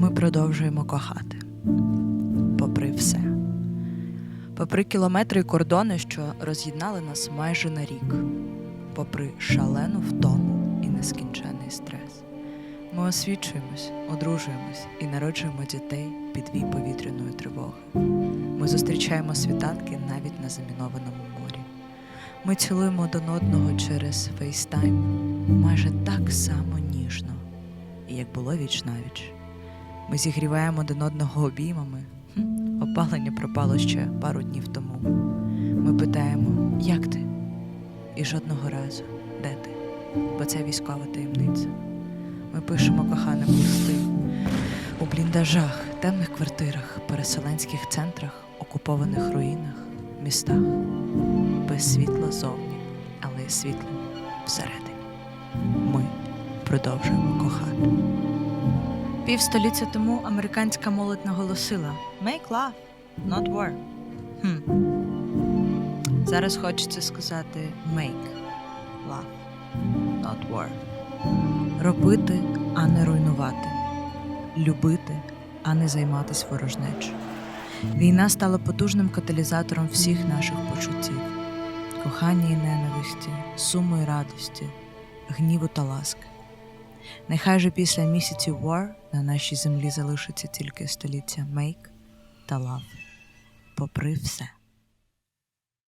Ми продовжуємо кохати. Попри все. Попри кілометри і кордони, що роз'єднали нас майже на рік, попри шалену втому і нескінченний стрес, ми освічуємось, одружуємось і народжуємо дітей під вій повітряної тривоги. Ми зустрічаємо світанки навіть на замінованому морі. Ми цілуємо один одного через фейстайм майже так само ніжно, як було віч навіч. Ми зігріваємо один одного обіймами. Опалення пропало ще пару днів тому. Ми питаємо, як ти? І жодного разу, де ти? Бо це військова таємниця. Ми пишемо коханим листи у бліндажах, темних квартирах, переселенських центрах, окупованих руїнах, містах. Без світла зовні, але із світлом всередині. Ми продовжуємо кохати. Півстоліття тому американська молодь наголосила Make love, not war. Хм. Зараз хочеться сказати Make love, not war. Робити, а не руйнувати. Любити, а не займатись ворожнечою. Війна стала потужним каталізатором всіх наших почуттів: кохання і ненависті, суму і радості, гніву та ласки. Нехай же після місяців war на нашій землі залишиться тільки століття make та love. Попри все.